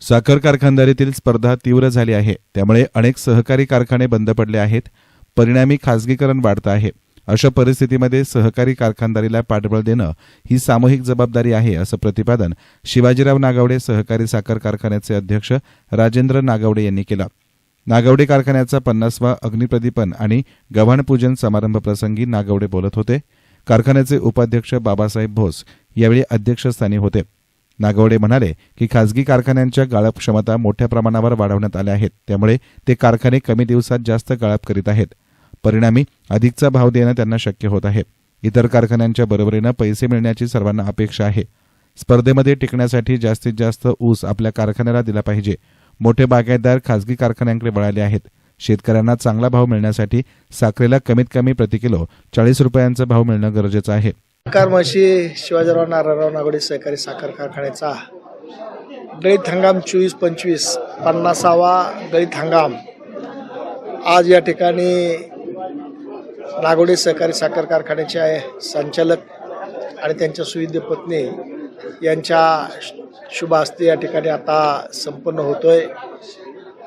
साखर कारखानदारीतील स्पर्धा तीव्र झाली आहे. त्यामुळे अनेक सहकारी कारखाने बंद पडले आहेत. परिणामी खासगीकरण वाढतं आहे. अशा परिस्थितीमध्ये सहकारी कारखानदारीला पाठबळ देणं ही सामूहिक जबाबदारी आहे असं प्रतिपादन शिवाजीराव नागावडे सहकारी साखर कारखान्याचे अध्यक्ष राजेंद्र नागावडे यांनी केलं. नागावडे कारखान्याचा पन्नासवा अग्निप्रदीपन आणि गव्हाणपूजन समारंभ प्रसंगी नागावडे बोलत होते. कारखान्याचे उपाध्यक्ष बाबासाहेब भोस यावेळी अध्यक्षस्थानी होते. नागवडे म्हणाले की खासगी कारखान्यांच्या गाळप क्षमता मोठ्या प्रमाणावर वाढवण्यात आल्या आहेत. त्यामुळे ते कारखाने कमी दिवसात जास्त गाळप करीत आहेत. परिणामी अधिकचा भाव देणं त्यांना शक्य होत आहे. इतर कारखान्यांच्या बरोबरीनं पैसे मिळण्याची सर्वांना अपेक्षा आहे. स्पर्धेमध्ये टिकण्यासाठी जास्तीत जास्त ऊस आपल्या कारखान्याला दिला पाहिजे. मोठे बागायतदार खासगी कारखान्यांकडे वळाले आहेत. शेतकऱ्यांना चांगला भाव मिळण्यासाठी साखरेला कमीत कमी प्रति किलो चाळीस रुपयांचा भाव मिळणं गरजेचं आहे. कार म्हशी शिवाजीराव नारायणराव नागोडे सहकारी साखर कारखान्याचा गळीत हंगाम चोवीस पंचवीस पन्नासावा गळीत हंगाम. आज या ठिकाणी नागोडे सहकारी साखर कारखान्याचे संचालक आणि त्यांच्या सुविध पत्नी यांच्या शुभ हस्ते या ठिकाणी आता संपन्न होतोय.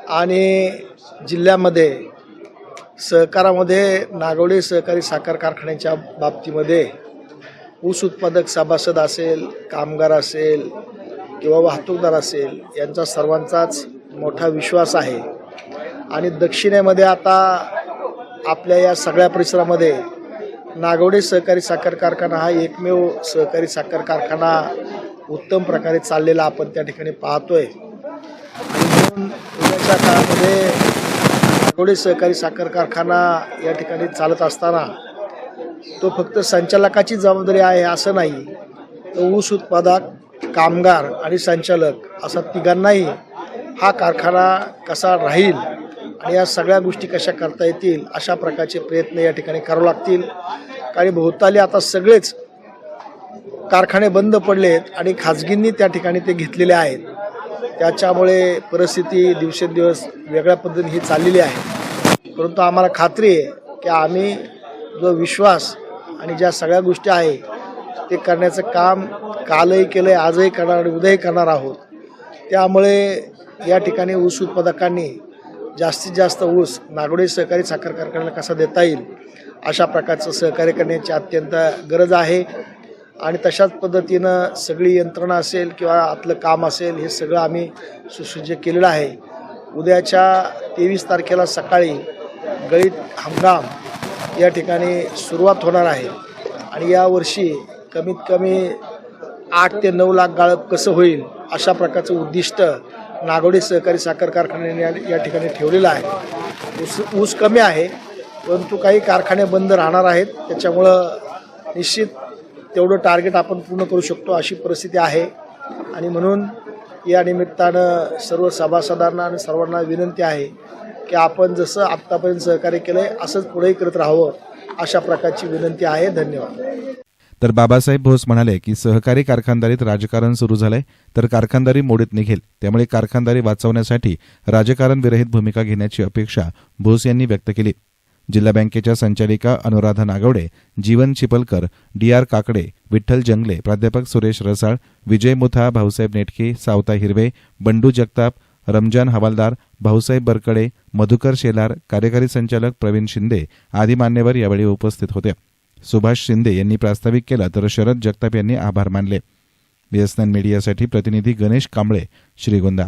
आणि जिल्ह्यामध्ये सहकारामध्ये नागोडे सहकारी साखर कारखान्याच्या बाबतीमध्ये ऊस उत्पादक सभासद असेल कामगार असेल किंवा वाहतूकदार असेल यांचा सर्वांचाच मोठा विश्वास आहे. आणि दक्षिणेमध्ये आता आपल्या या सगळ्या परिसरामध्ये नागवडे सहकारी साखर कारखाना हा एकमेव सहकारी साखर कारखाना उत्तम प्रकारे चाललेला आपण त्या ठिकाणी पाहतोय. आणि म्हणून उद्याच्या काळामध्ये नागवडे सहकारी साखर कारखाना या ठिकाणी चालत असताना तो फक्त संचालकाची जबाबदारी आहे असं नाही. तर ऊस उत्पादक कामगार आणि संचालक असा तिघांनाही हा कारखाना कसा राहील आणि या सगळ्या गोष्टी कशा करता येतील अशा प्रकारचे प्रयत्न या ठिकाणी करावे लागतील. कारण भोवताली आता सगळेच कारखाने बंद पडलेत आणि खाजगींनी त्या ठिकाणी ते घेतलेले आहेत. त्याच्यामुळे परिस्थिती दिवसेंदिवस वेगळ्या पद्धतीने ही चाललेली आहे. परंतु आम्हाला खात्री आहे की आम्ही जो विश्वास आणि ज्या सगळ्या गोष्टी आहे ते करण्याचं काम कालही केलं आहे आजही करणार आणि उद्याही करणार आहोत. त्यामुळे या ठिकाणी ऊस उत्पादकांनी जास्तीत जास्त ऊस नागोडे सहकारी साखर कारखान्याला कसा देता येईल अशा प्रकारचं सहकार्य करण्याची अत्यंत गरज आहे. आणि तशाच पद्धतीनं सगळी यंत्रणा असेल किंवा आतलं काम असेल हे सगळं आम्ही सुसज्ज केलेलं आहे. उद्याच्या तेवीस तारखेला सकाळी गळीत हंगाम या ठिकाणी सुरुवात होणार आहे. आणि यावर्षी कमीत कमी आठ ते नऊ लाख गाळप कसं होईल अशा प्रकारचं उद्दिष्ट नागोडी सहकारी साखर कारखान्याने या- या ठिकाणी ठेवलेलं आहे. ऊस ऊस कमी आहे परंतु काही कारखाने बंद राहणार आहेत. त्याच्यामुळं निश्चित तेवढं टार्गेट आपण पूर्ण करू शकतो अशी परिस्थिती आहे. आणि म्हणून या निमित्तानं सर्व सभासदांना आणि सर्वांना विनंती आहे की आपण जसं आत्तापर्यंत सहकार्य केलं आहे असंच पुढेही करत राहावं अशा प्रकारची विनंती आहे. धन्यवाद. तर बाबासाहेब भोस म्हणाले की सहकारी कारखानदारीत राजकारण सुरू झालंय तर कारखानदारी मोडीत निघेल. त्यामुळे कारखानदारी वाचवण्यासाठी राजकारण विरहित भूमिका घेण्याची अपेक्षा भोस यांनी व्यक्त केली. जिल्हा बँकेच्या संचालिका अनुराधा नागवडे जीवन चिपलकर डी आर काकडे विठ्ठल जंगले प्राध्यापक सुरेश रसाळ विजय मुथा भाऊसाहेब नेटके सावता हिरवे बंडू जगताप रमजान हवालदार भाऊसाहेब बरकडे मधुकर शेलार कार्यकारी संचालक प्रवीण शिंदे आदी मान्यवर यावेळी उपस्थित होते. सुभाष शिंदे यांनी प्रास्ताविक केलं तर शरद जगताप यांनी आभार मानले. बीएसएन मीडियासाठी प्रतिनिधी गणेश कांबळे श्रीगोंदा.